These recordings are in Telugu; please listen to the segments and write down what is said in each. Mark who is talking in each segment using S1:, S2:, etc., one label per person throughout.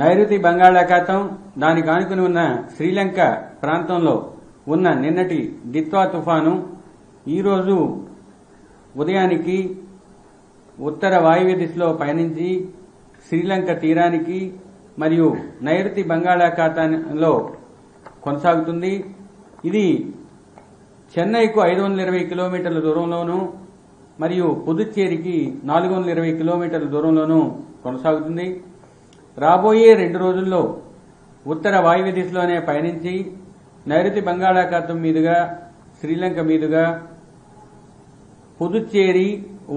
S1: నైరుతి బంగాళాఖాతం దానికి ఆనుకుని ఉన్న శ్రీలంక ప్రాంతంలో ఉన్న నిన్నటి దిత్వా తుఫాను ఈరోజు ఉదయానికి ఉత్తర వాయువ్య దిశలో పయనించి శ్రీలంక తీరానికి మరియు నైరుతి బంగాళాఖాతంలో కొనసాగుతుంది. ఇది చెన్నైకు ఐదు వందల ఇరవై కిలోమీటర్ల దూరంలోనూ మరియు పుదుచ్చేరికి నాలుగు వందల ఇరవై కిలోమీటర్ల దూరంలోనూ కొనసాగుతుంది. రాబోయే రెండు రోజుల్లో ఉత్తర వాయువ్య దిశలోనే పయనించి నైరుతి బంగాళాఖాతం మీదుగా శ్రీలంక మీదుగా పుదుచ్చేరి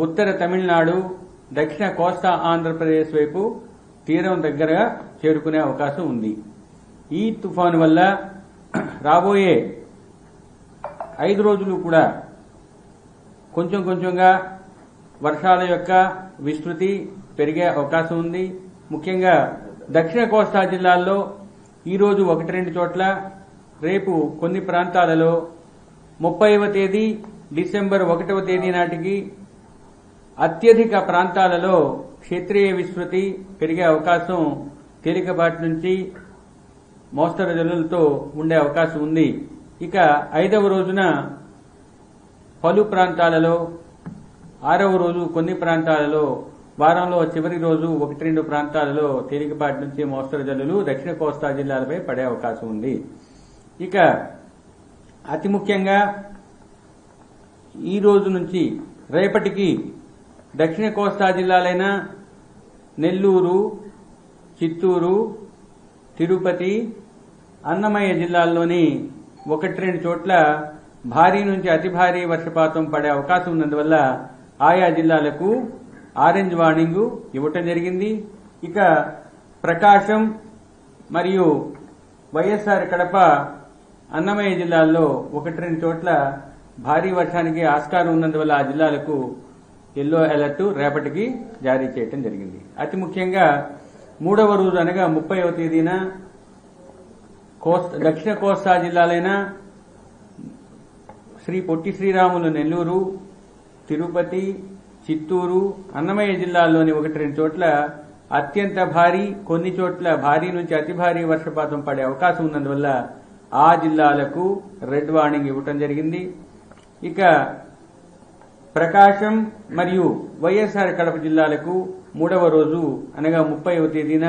S1: ఉత్తర తమిళనాడు దక్షిణ కోస్తా ఆంధ్రప్రదేశ్ వైపు తీరం దగ్గరగా చేరుకునే అవకాశం ఉంది. ఈ తుఫాను వల్ల రాబోయే ఐదు రోజులు కూడా కొంచెం కొంచెంగా వర్షాల యొక్క విస్తృతి పెరిగే అవకాశం ఉంది. ముఖ్యంగా దక్షిణ కోస్తా జిల్లాల్లో ఈరోజు ఒకటి రెండు చోట్ల రేపు కొన్ని ప్రాంతాలలో ముప్పైవ తేదీ డిసెంబర్ ఒకటవ తేదీ నాటికి అత్యధిక ప్రాంతాలలో క్షేత్రీయ విస్తృతి పెరిగే అవకాశం తేలికపాటి నుంచి మోస్తరు జల్లులతో ఉండే అవకాశం ఉంది. ఇక ఐదవ రోజున పలు ప్రాంతాలలో ఆరవ రోజు కొన్ని ప్రాంతాలలో వారంలో చివరి రోజు ఒకటి రెండు ప్రాంతాలలో తేలికపాటి నుంచి మోస్తరు జల్లులు దక్షిణ కోస్తా జిల్లాలపై పడే అవకాశం ఉంది. ఇక అతి ముఖ్యంగా ఈ రోజు నుంచి రేపటికి దక్షిణ కోస్తా జిల్లాలైన నెల్లూరు చిత్తూరు తిరుపతి అన్నమయ్య జిల్లాల్లోని ఒకటి రెండు చోట్ల భారీ నుంచి అతి భారీ వర్షపాతం పడే అవకాశం ఉన్నందువల్ల ఆయా జిల్లాలకు ఆరెంజ్ వార్నింగ్ ఇవ్వటం జరిగింది. ఇక ప్రకాశం మరియు వైఎస్ఆర్ కడప అన్నమయ్య జిల్లాల్లో ఒకటి రెండు చోట్ల భారీ వర్షానికి ఆస్కారం ఉన్నందువల్ల ఆ జిల్లాలకు ఎల్లో అలర్ట్ రేపటికి జారీ చేయటం జరిగింది. అతి ముఖ్యంగా మూడవ రోజు అనగా ముప్పైవ తేదీన కోస్తా దక్షిణ కోస్తా జిల్లాలైన శ్రీ పొట్టి శ్రీరాములు నెల్లూరు తిరుపతి చిత్తూరు అన్నమయ్య జిల్లాల్లోని ఒకటి రెండు చోట్ల అత్యంత భారీ కొన్ని చోట్ల భారీ నుంచి అతి భారీ వర్షపాతం పడే అవకాశం ఉన్నందువల్ల ఆ జిల్లాలకు రెడ్ వార్నింగ్ ఇవ్వటం జరిగింది. ఇక ప్రకాశం మరియు వైఎస్ఆర్ కడప జిల్లాలకు మూడవ రోజు అనగా ముప్పైవ తేదీన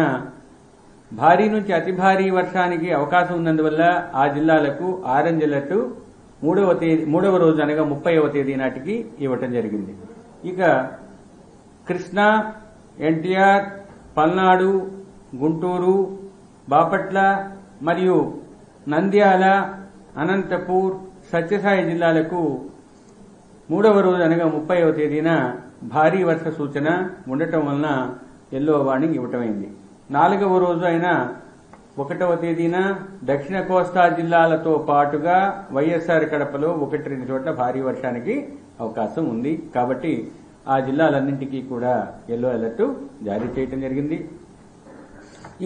S1: భారీ నుంచి అతి భారీ వర్షానికి అవకాశం ఉన్నందువల్ల ఆ జిల్లాలకు ఆరెంజ్ అలర్ట్ మూడవ తేదీ మూడవ రోజు అనగా ముప్పైవ తేదీ నాటికి ఇవ్వటం జరిగింది. ఇక కృష్ణా ఎన్టీఆర్ పల్నాడు గుంటూరు బాపట్ల మరియు నంద్యాల అనంతపూర్ సత్యసాయి జిల్లాలకు మూడవ రోజు అనగా ముప్పైవ తేదీన భారీ వర్ష సూచన ఉండటం వలన ఎల్లో వార్నింగ్ ఇవ్వటమైంది. నాలుగవ రోజు అయిన ఒకటవ తేదీన దక్షిణ కోస్తా జిల్లాలతో పాటుగా వైఎస్ఆర్ కడపలో ఒకటి రెండు చోట్ల భారీ వర్షానికి అవకాశం ఉంది. కాబట్టి ఆ జిల్లాలన్నింటికీ కూడా ఎల్లో అలర్ట్ జారీ చేయడం జరిగింది.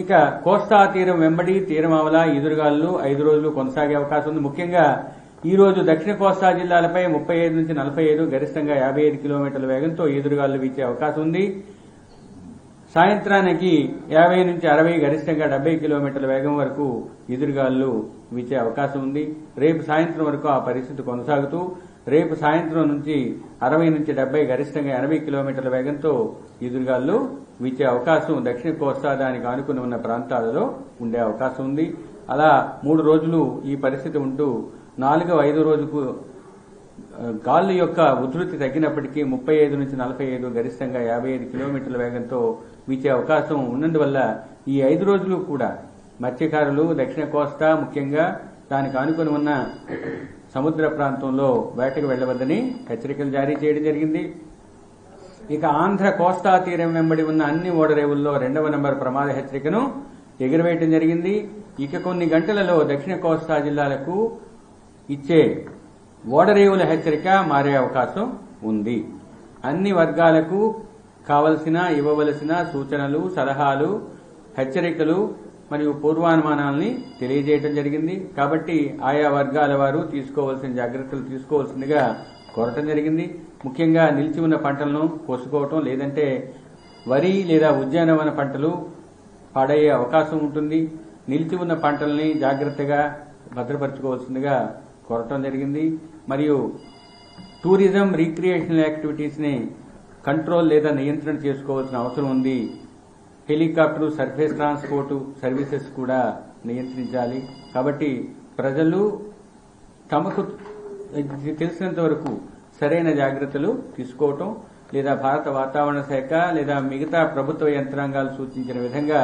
S1: ఇక కోస్తా తీరం వెంబడి తీరం ఆవల ఎదురుగాలు ఐదు రోజులు కొనసాగే అవకాశం ఉంది. ముఖ్యంగా ఈ రోజు దక్షిణ కోస్తా జిల్లాలపై ముప్పై ఐదు నుంచి నలభై ఐదు గరిష్టంగా యాభై ఐదు కిలోమీటర్ల వేగంతో ఈదురుగాలు వీచే అవకాశం ఉంది. సాయంత్రానికి యాభై నుంచి అరవై గరిష్టంగా డెబ్బై కిలోమీటర్ల వేగం వరకు ఎదురుగాలు వీచే అవకాశం ఉంది. రేపు సాయంత్రం వరకు ఆ పరిస్థితి కొనసాగుతూ రేపు సాయంత్రం నుంచి అరవై నుంచి డెబ్బై గరిష్టంగా ఎనభై కిలోమీటర్ల వేగంతో ఎదురుగాలు వీచే అవకాశం దక్షిణ కోస్తా దానికి ఆనుకుని ఉన్న ప్రాంతాలలో ఉండే అవకాశం ఉంది. అలా మూడు రోజులు ఈ పరిస్థితి ఉంటూ నాలుగవ ఐదు రోజుకు గాలి యొక్క ఉధృతి తగ్గినప్పటికీ ముప్పై ఐదు నుంచి నలభై ఐదు గరిష్టంగా యాభై ఐదు కిలోమీటర్ల వేగంతో వీచే అవకాశం ఉన్నందువల్ల ఈ ఐదు రోజులు కూడా మత్స్యకారులు దక్షిణ కోస్తా ముఖ్యంగా దానికి ఆనుకుని ఉన్న సముద్ర ప్రాంతంలో వేటకు వెళ్ళవద్దని హెచ్చరికలు జారీ చేయడం జరిగింది. ఇక ఆంధ్ర కోస్తా తీరం వెంబడి ఉన్న అన్ని ఓడరేవుల్లో రెండవ నంబర్ ప్రమాద హెచ్చరికను ఎగురవేయటం జరిగింది. ఇక కొన్ని గంటలలో దక్షిణ కోస్తా జిల్లాలకు ఇచ్చే ఓడరేవుల హెచ్చరిక మారే అవకాశం ఉంది. అన్ని వర్గాలకు కావలసిన ఇవ్వవలసిన సూచనలు సలహాలు హెచ్చరికలు మరియు పూర్వానుమానాల్ని తెలియజేయడం జరిగింది. కాబట్టి ఆయా వర్గాల వారు తీసుకోవాల్సిన జాగ్రత్తలు తీసుకోవాల్సిందిగా కోరటం జరిగింది. ముఖ్యంగా నిలిచి ఉన్న పంటలను కోసుకోవటం లేదంటే వరి లేదా ఉద్యానవన పంటలు పాడయ్యే అవకాశం ఉంటుంది. నిలిచి ఉన్న పంటల్ని జాగ్రత్తగా భద్రపరచుకోవాల్సిందిగా కోరటం జరిగింది. మరియు టూరిజం రీక్రియేషనల్ యాక్టివిటీస్ని కంట్రోల్ లేదా నియంత్రణ చేసుకోవాల్సిన అవసరం ఉంది. హెలికాప్టర్ సర్ఫేస్ ట్రాన్స్పోర్ట్ సర్వీసెస్ కూడా నియంత్రించాలి. కాబట్టి ప్రజలు తమకు తెలిసినంత వరకు సరైన జాగ్రత్తలు తీసుకోవటం లేదా భారత వాతావరణ శాఖ లేదా మిగతా ప్రభుత్వ యంత్రాంగాలు సూచించిన విధంగా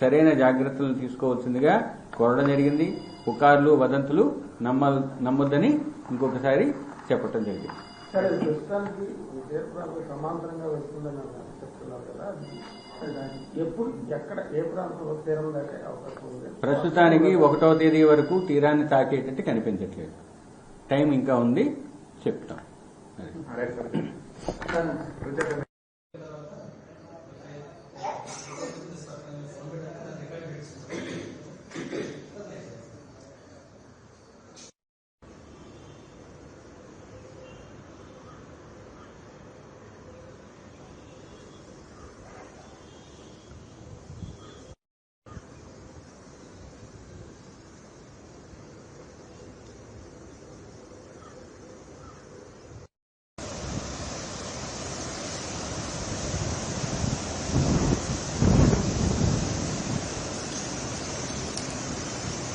S1: సరైన జాగ్రత్తలను తీసుకోవాల్సిందిగా కోరడం జరిగింది. పుకార్లు వదంతులు నమ్మ నమ్మొద్దని ఇంకొకసారి చెప్పటం జరిగింది.
S2: విజయపురాలకు సమాంతరంగా వస్తుందని అన్నారు, చెప్తున్నారు కదా. ఎప్పుడు ఎక్కడ ఏ ప్రాంతంలో తీరం దాకే అవకాశం ఉంది?
S1: ప్రస్తుతానికి ఒకటో తేదీ వరకు తీరాన్ని తాకేటట్టు కనిపించట్లేదు. టైం ఇంకా ఉంది చెప్తాం.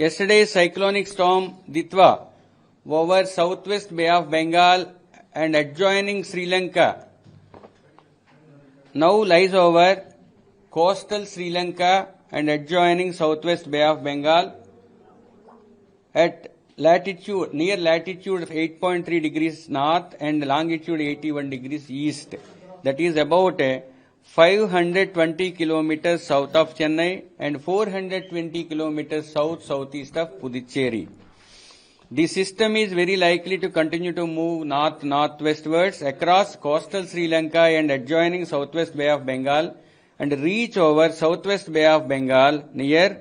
S1: Yesterday's cyclonic storm Ditwa over southwest Bay of Bengal and adjoining Sri Lanka. Now lies over coastal Sri Lanka and adjoining southwest Bay of Bengal at latitude near latitude of 8.3 degrees north and longitude 81 degrees east. That is about uh, 520 kilometers south of Chennai and 420 kilometers south southeast of Puducherry. The system is very likely to continue to move north northwestwards across coastal Sri Lanka and adjoining southwest Bay of Bengal and reach over southwest Bay of Bengal near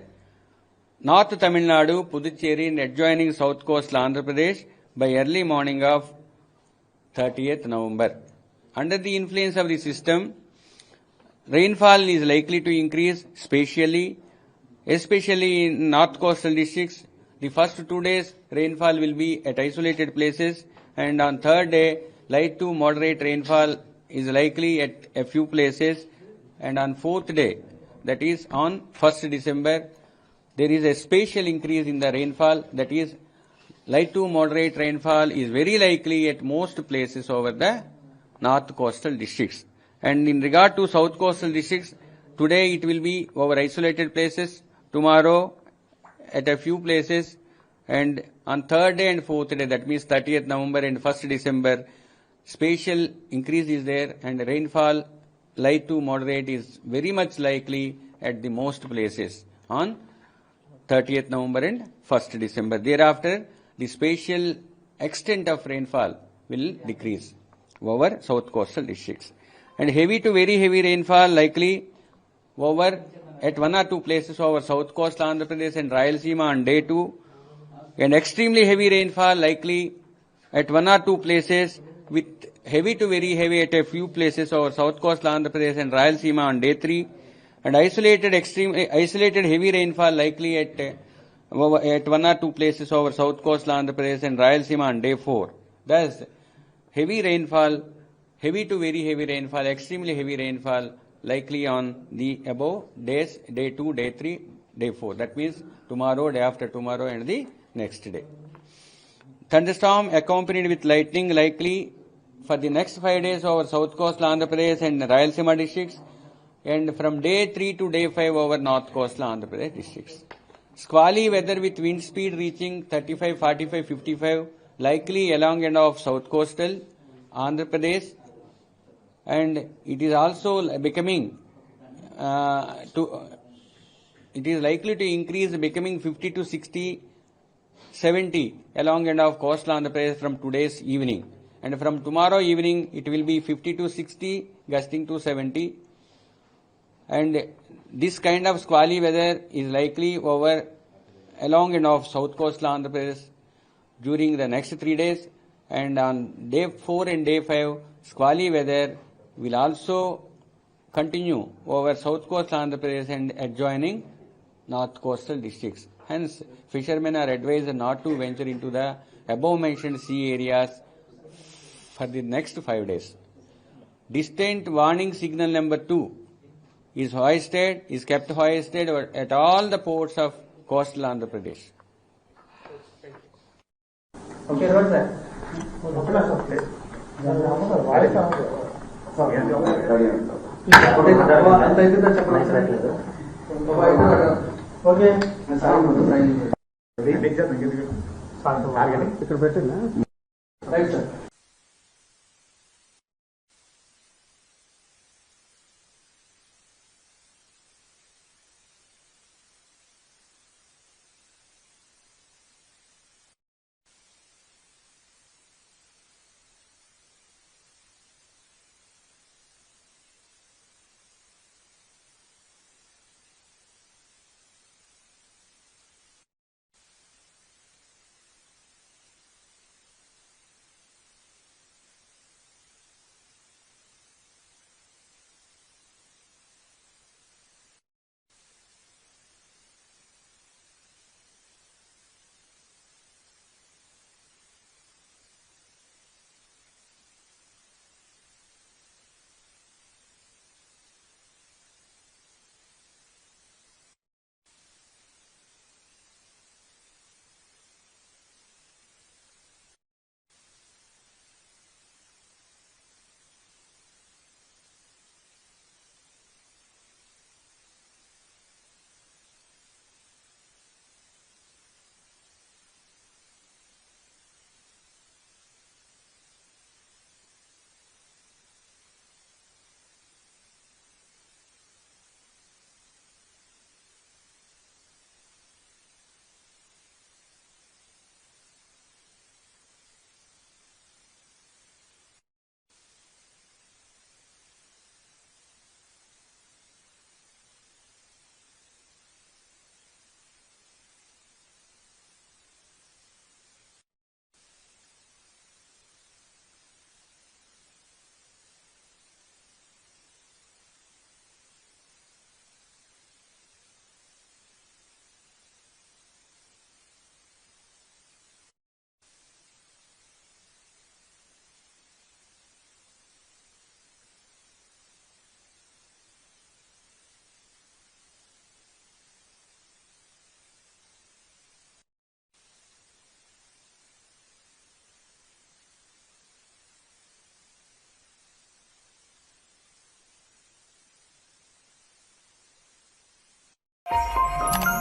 S1: North Tamil Nadu, Puducherry and adjoining south coastal Andhra Pradesh by early morning of 30th November. Under the influence of the system, rainfall is likely to increase spatially, especially in north coastal districts. The first two days rainfall will be at isolated places and on third day light to moderate rainfall is likely at a few places and on fourth day that is on 1st December there is a spatial increase in the rainfall that is light to moderate rainfall is very likely at most places over the north coastal districts. And in regard to south coastal districts, today it will be over isolated places, tomorrow at a few places, and on third day and fourth day, that means 30th November and 1st December, spatial increase is there and rainfall light to moderate is very much likely at the most places on 30th November and 1st December. Thereafter, the spatial extent of rainfall will decrease over south coastal districts. And heavy to very heavy rainfall likely over at one or two places over south coast Andhra Pradesh and Rayalaseema on day two. And extremely heavy rainfall likely at one or two places with heavy to very heavy at a few places over south coast Andhra Pradesh and Rayalaseema on day three and isolated extreme isolated heavy rainfall likely at at one or two places over south coast Andhra Pradesh and Rayalaseema on day four. Thus, heavy rainfall, heavy to very heavy rainfall, extremely heavy rainfall likely on the above days, day two, day three, day four. That means tomorrow, day after tomorrow, and the next day. Thunderstorm accompanied with lightning likely for the next five days over south coast Andhra Pradesh and Rayalaseema districts and from day 3 to day 5 over north coastal Andhra Pradesh districts. Squally weather with wind speed reaching 35, 45, 55 likely along and off south coastal Andhra Pradesh and it is also becoming uh, to it is likely to increase becoming 50 to 60 70 along and off coastal Andhra Pradesh from today's evening. And from tomorrow evening it will be 50 to 60 gusting to 70 and this kind of squally weather is likely over along and off south coastal Andhra Pradesh during the next three days. And on day 4 and day 5 squally weather will also continue over south coastal Andhra Pradesh and adjoining north coastal districts. Hence, fishermen are advised not to venture into the above mentioned sea areas for the next five days. Distant warning signal number two is hoisted, is kept hoisted at all the ports of coastal Andhra Pradesh.
S3: Okay, sir.
S2: ఇక్కడ పెట్టిందా?
S3: Right sir Thank you.